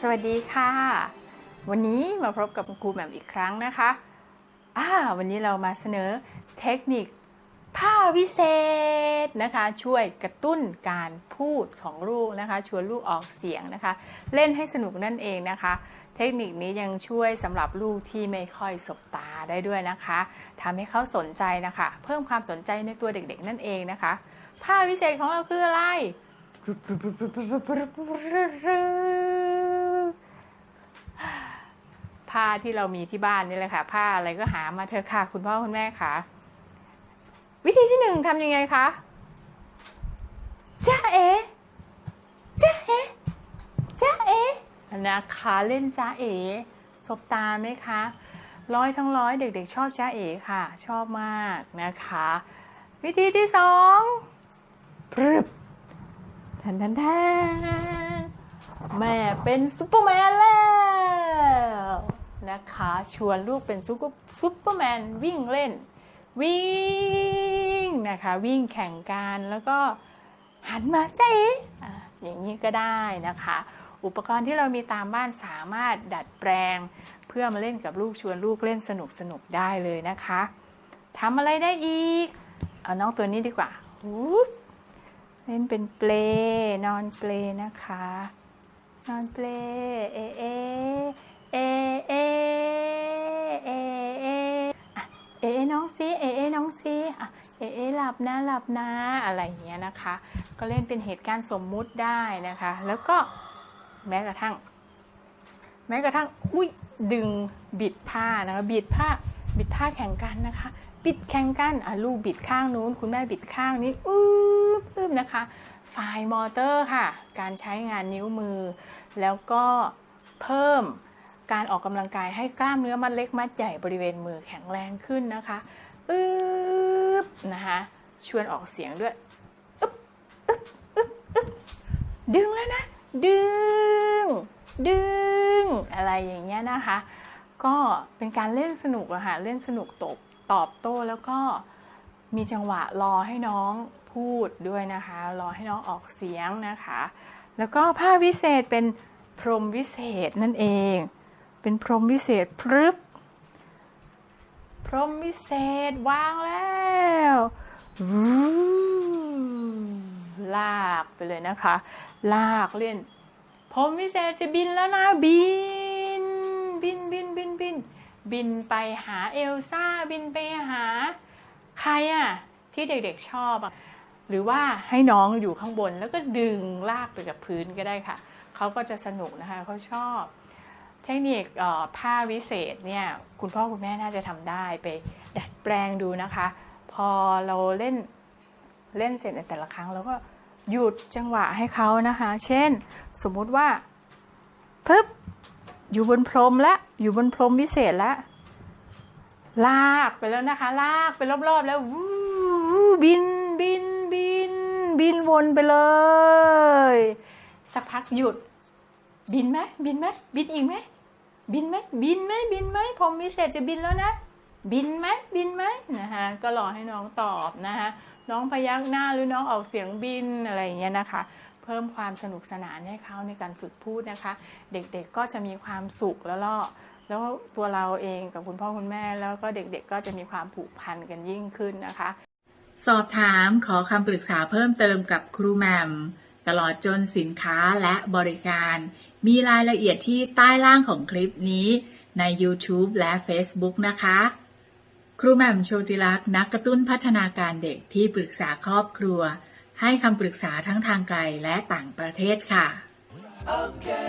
สวัสดีค่ะ วันนี้มาพบกับครูแหม่มอีกครั้งนะคะอ่าวันนี้เรามาเสนอเทคนิคผ้าวิเศษนะคะ ช่วยกระตุ้นการพูดของลูกนะคะ ชวนลูกออกเสียงนะคะ เล่นให้สนุกนั่นเองนะคะ เทคนิคนี้ยังช่วยสำหรับลูกที่ไม่ค่อยสบตาได้ด้วยนะคะทำให้เขาสนใจนะคะ เพิ่มความสนใจในตัวเด็กๆนั่นเองนะคะ ผ้าวิเศษของเราคืออะไร ผ้าที่เรามีที่บ้านนี่แหละค่ะ ผ้าอะไรก็หามาเถอค่ะ คุณพ่อคุณแม่ค่ะ วิธีที่หนึ่งทำยังไงคะจ้าเอจ้าเอจ้าเอนะคะเล่นจ้าเอสบตาไหมคะร้อยทั้งร้อยเด็ก ๆ ชอบจ้าเอค่ะ ชอบมากนะคะ วิธีที่สองพรึบทันทันทันแม่เป็นซูเปอร์แมนแล้ว นะคะ ชวนลูกเป็นซูเปอร์ซูเปอร์แมนวิ่งเล่น วิ่งนะคะ วิ่งแข่งกันแล้วก็หันมาเจ๊อย่างนี้ก็ได้นะคะ อุปกรณ์ที่เรามีตามบ้านสามารถดัดแปลง เพื่อมาเล่นกับลูกชวนลูกเล่นสนุกสนุกได้เลยนะคะทำอะไรได้อีก เอาน้องตัวนี้ดีกว่าเล่นเป็นเปลนอนเปลนะคะ นอนเปลเอเอเอเอ เอ เออะเอ เอ น้อง ซีเอเอน้องซีอะเอเอหลับนะหลับนะอะไรอย่างเงี้ยนะคะ ก็เล่นเป็นเหตุการณ์สมมุติได้นะคะ แล้วก็แม้กระทั่ง แม้กระทั่งอุ้ยดึงบิดผ้านะคะบิดผ้าบิดผ้าแข่งกันนะคะ บิดแข่งกันอะลูกบิดข้างนู้น คุณแม่บิดข้างนี้อืบอืบนะคะฝ่ายมอเตอร์ค่ะ การใช้งานนิ้วมือ แล้วก็เพิ่ม การออกกำลังกายให้กล้ามเนื้อมัดเล็กมัดใหญ่บริเวณมือแข็งแรงขึ้นนะคะอึ๊บนะคะชวนออกเสียงด้วยอึบอึบอึบอึบดึงแล้วนะ ดึง ดึง อะไรอย่างเงี้ยนะคะ ก็เป็นการเล่นสนุกอะค่ะเล่นสนุกตบตอบโต้แล้วก็มีจังหวะรอให้น้องพูดด้วยนะคะ รอให้น้องออกเสียงนะคะ แล้วก็ผ้าวิเศษเป็นพรมวิเศษนั่นเอง เป็นพรมวิเศษพรึบ พรมวิเศษวางแล้วลากไปเลยนะคะ ลากเล่น พรมวิเศษจะบินแล้วนะ บิน บินบินบินบินบินไปหาเอลซ่า บินไปหา ใครอะที่เด็กๆชอบอะหรือว่าให้น้องอยู่ข้างบนแล้วก็ดึงลากไปกับพื้นก็ได้ค่ะ เขาก็จะสนุกนะคะ เขาชอบ เทคนิคผ้าวิเศษเนี่ยคุณพ่อคุณแม่น่าจะทำได้ไปดัดแปลงดูนะคะ พอเราเล่นเล่นเสร็จในแต่ละครั้งเราก็หยุดจังหวะให้เขานะคะ เช่น สมมุติว่าปึ๊บอยู่บนพรมแล้วอยู่บนพรมวิเศษแล้วลากไปแล้วนะคะ ลากไปรอบๆแล้ววูบินบินบิน บินวนไปเลย สักพักหยุด บินไหมบินไหมบินอีกไหม บินไหมบินไหมบินไหมผมวิเศษจะบินแล้วนะ บินไหมบินไหมนะคะก็รอให้น้องตอบนะคะน้องพยักหน้าหรือน้องออกเสียงบินอะไรอย่างเงี้ยนะคะ เพิ่มความสนุกสนานให้เขาในการฝึกพูดนะคะ เด็กๆก็จะมีความสุขแล้วก็แล้วตัวเราเองกับคุณพ่อคุณแม่แล้วก็เด็กๆก็จะมีความผูกพันกันยิ่งขึ้นนะคะ สอบถามขอคำปรึกษาเพิ่มเติมกับครูแหมมตลอดจนสินค้าและบริการ มีรายละเอียดที่ใต้ล่างของคลิปนี้ใน YouTube และ Facebook นะคะ ครูแหม่มโชติลักษณ์นักกระตุ้นพัฒนาการเด็กที่ปรึกษาครอบครัว ให้คำปรึกษาทั้งทางไกลและต่างประเทศค่ะ okay.